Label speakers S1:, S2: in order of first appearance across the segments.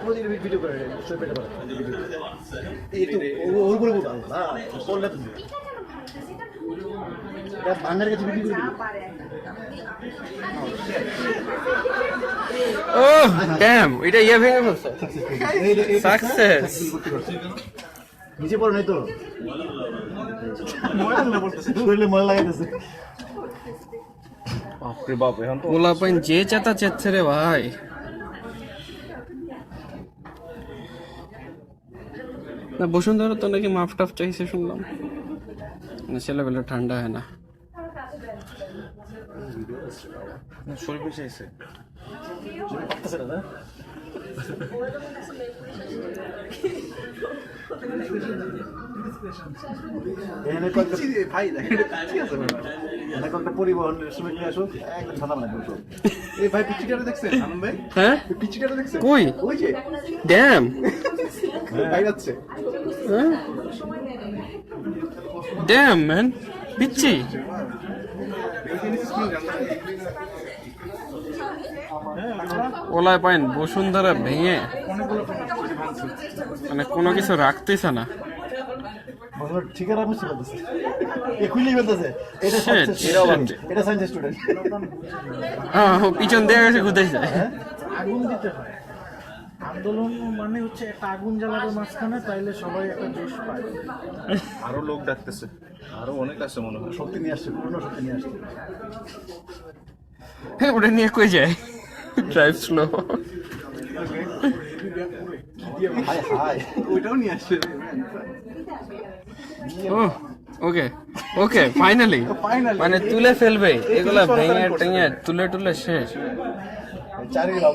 S1: প্রতিদিন ভিডিও করে শোয় পেটে পড়ে এই তো ও- ওর উপরে বলব না করলে তুমি এটা বাঙালির কাছে বিক্রি করে
S2: ও ড্যাম এটা ইয়ে ভেঙে ফেলছে। সাকসেস
S1: নিচে পড়ে নাই তো। লাগাইতেছে।
S3: বাপরে বাপ এখন তো
S2: গোলা যে চেতা চেচ্ছে রে ভাই। না বসুন্ধরা তো নাকি মাফ টাফ চাইছে শুনলাম। না ছেলেবেলা ঠান্ডা হয় না।
S1: সব
S3: এই ভাই দেখছেন?
S2: হ্যাঁ। ড্যাম
S3: যাচ্ছে।
S2: ড্যাম ম্যান পিচ্ছি ওলায় পাইন বসুন্ধরা ভেঙে। মানে কোনো কিছু রাখতেছে না।
S1: বন্ধুরা ঠিকানা বুঝতে পারতেছে। এ খুলেই বলতেছে এটা সায়েন্স স্টুডেন্ট
S2: হ্যাঁ পিছন দিয়ে গেছে ঘুরতেছে।
S4: আগুন দিতে হয়। আন্দোলন মানে হচ্ছে একটা আগুন জ্বালাবে মাঝখানে তাইলে সবাই একটা জোশ পায়।
S3: আরও লোক ডাকতেছে। আরও অনেক আছে মনে হয়।
S1: শক্তি নিয়ে আসছে পূর্ণ শক্তি নিয়ে আসছে।
S2: হ্যাঁ ওটা নিয়ে কই যায়? ড্রাইভ স্লো
S1: হাই হাই
S3: ওইটাও নিয়ে আসছে।
S2: ও ওকে ওকে ফাইনালি মানে তুলে ফেলবে। এগুলা ভেঙে টেঙে তুলে টুলে শেষ।
S1: চারিদিকে লাভ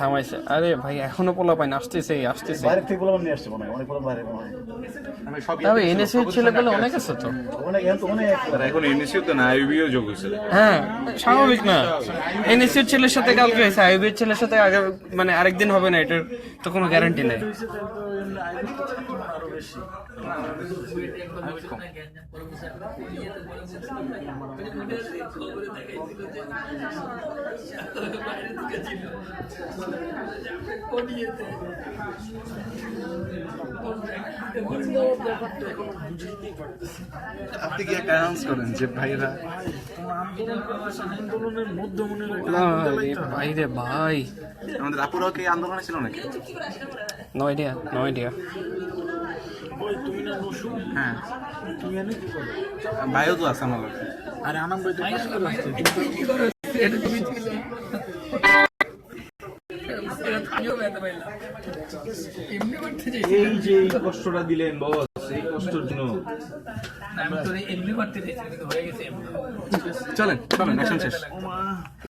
S2: থামাইছে। আরে ভাই এখনও পোলা পাইন আসতেছে আসতেছে।
S1: বাইরে থেকে বললাম নিয়ে আসছে মনে হয় অনেক বললাম বাইরে মনে হয়।
S2: তবে ছেলে পেলে অনেক আছে। তো।
S1: ওখানে এখন তো অনেক।
S3: এখন এনএসইউ তো না আইবিও যোগ হয়েছে।
S2: হ্যাঁ স্বাভাবিক না। এনএসির ছেলের সাথে কালকে হয়েছে আইবির ছেলের সাথে আগে মানে আরেকদিন হবে না এটার তো কোনো গ্যারান্টি নেই।
S3: আপনি কি একটা অ্যানাউন্স করেন যে ভাইরা?
S4: তোমরা আন্দোলন করতেছে আন্দোলনের মধ্যে মনে হয় একটা
S2: না,
S4: আগুন জ্বালাইতে
S2: রে
S4: হয়।
S2: ভাই।
S3: আমাদের আপুরাও কি আন্দোলনে ছিল নাকি?
S2: নো আইডিয়া নো আইডিয়া
S4: ওই তুমি না নসু
S3: হ্যাঁ।
S4: তুমি এনে কি করো?
S3: ভাইও তো আছে আমার।
S4: আরে আনাম ভাই তো
S3: এই যে এই কষ্টটা দিলেন বস এই কষ্টের জন্য। চলেন চলেন অ্যাকশন শেষ।